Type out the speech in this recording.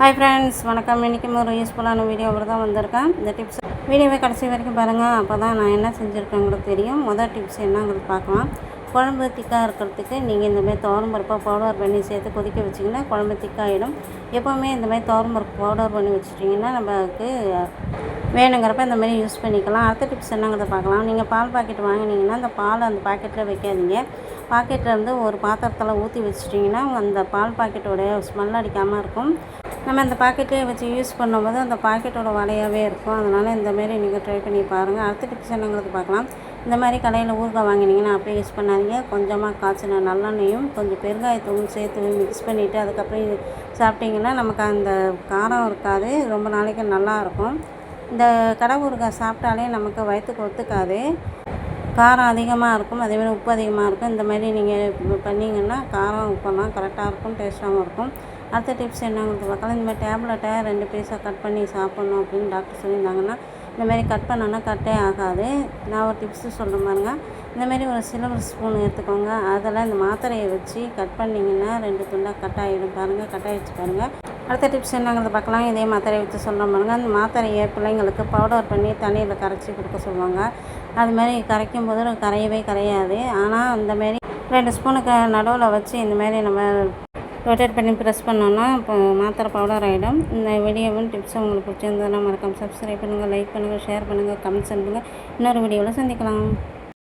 Hi friends வணக்கம். இன்றைக்கி ஒரு யூஸ்ஃபுல்லான வீடியோவில் தான் வந்திருக்கேன். இந்த டிப்ஸ் வீடியோவை கடைசி வரைக்கும் பாருங்கள் அப்போ தான் நான் என்ன செஞ்சுருக்கேங்கிறது தெரியும். முதல் டிப்ஸ் என்னங்கிறது பார்க்கலாம். குழம்பு திக்காக இருக்கிறதுக்கு நீங்கள் இந்தமாதிரி துவரம் பவுடர் பண்ணி சேர்த்து கொதிக்க வச்சிங்கன்னா குழம்பு திக்காகிடும் எப்போவுமே இந்தமாதிரி துவரம்பருப்பு பவுடர் பண்ணி வச்சுட்டிங்கன்னா நமக்கு வேணுங்கிறப்ப இந்த மாதிரி யூஸ் பண்ணிக்கலாம். அடுத்த டிப்ஸ் என்னங்கிறத பார்க்கலாம். நீங்கள் பால் பாக்கெட் வாங்கினீங்கன்னா அந்த பால் அந்த பாக்கெட்டில் வைக்காதீங்க. பாக்கெட்டில் இருந்து ஒரு பாத்திரத்தில் ஊற்றி வச்சிட்டிங்கன்னா அந்த பால் பாக்கெட்டோடைய ஸ்மெல் அடிக்காமல் இருக்கும். நம்ம அந்த பாக்கெட்டே வச்சு யூஸ் பண்ணும்போது அந்த பாக்கெட்டோட வலையாகவே இருக்கும். அதனால் இந்தமாரி நீங்கள் ட்ரை பண்ணி பாருங்கள் அடுத்த டிப்ஸ் என்னங்கிறது பார்க்கலாம். இந்த மாதிரி கடையில் ஊறுகாய் வாங்கினீங்கன்னா அப்படியே யூஸ் பண்ணாதீங்க. கொஞ்சமாக காய்ச்சின நல்லெண்ணையும் கொஞ்சம் பெருங்காயத்தூளும் சேர்த்து மிக்ஸ் பண்ணிவிட்டு அதுக்கப்புறம் இது சாப்பிட்டிங்கன்னா நமக்கு அந்த காரம் இருக்காது. ரொம்ப நாளைக்கு நல்லாயிருக்கும் இந்த கடை ஊறுகாய் சாப்பிட்டாலே நமக்கு வயிற்றுக்கு ஒத்துக்காது. காரம் அதிகமாக இருக்கும் அதேமாதிரி உப்பு அதிகமாக இருக்கும். இந்த மாதிரி நீங்கள் பண்ணிங்கன்னா காரம் உப்பெல்லாம் கரெக்டாக இருக்கும் டேஸ்ட்டாகவும் இருக்கும். அடுத்த டிப்ஸ் என்னங்கிறது பார்க்கலாம். இந்த மாதிரி டேப்லெட்டை ரெண்டு பீஸாக கட் பண்ணி சாப்பிட்ணும் அப்படின்னு டாக்டர் சொல்லியிருந்தாங்கன்னா இந்த மாதிரி கட் பண்ணோன்னா கட்டே ஆகாது. நான் ஒரு டிப்ஸு சொல்கிற பாருங்க. இந்தமாரி ஒரு சில்வர் ஸ்பூன் எடுத்துக்கோங்க. அதில் இந்த மாத்திரையை வச்சு கட் பண்ணிங்கன்னா ரெண்டு துண்டாக கட் ஆகிடும் பாருங்கள் கட் ஆகிடுச்சு பாருங்கள் அடுத்த டிப்ஸ் என்னங்கிறத பார்க்கலாம். இதே மாத்திரையை வச்சு சொல்கிற பாருங்க. அந்த மாத்திரையை பிள்ளைங்களுக்கு பவுடர் பண்ணி தண்ணியில் கரைச்சி கொடுக்க சொல்லுவாங்க. அதுமாரி கரைக்கும் போது கரையவே கரையாது. ஆனால் அந்தமாரி ரெண்டு ஸ்பூனுக்கு நடுவில் வச்சு இந்தமாரி நம்ம ரொட்டேட் பண்ணி ப்ரெஸ் பண்ணோன்னா இப்போ மாத்திரை பவுடர் ஆகிடும் இந்த வீடியோவும் டிப்ஸ் உங்களுக்கு பிடிச்சிருந்ததுன்னா மறக்காம சப்ஸ்கிரைப் பண்ணுங்கள் லைக் பண்ணுங்கள் ஷேர் பண்ணுங்கள் கமெண்ட்ஸ் பண்ணுங்கள் இன்னொரு வீடியோவில் சந்திக்கலாம்.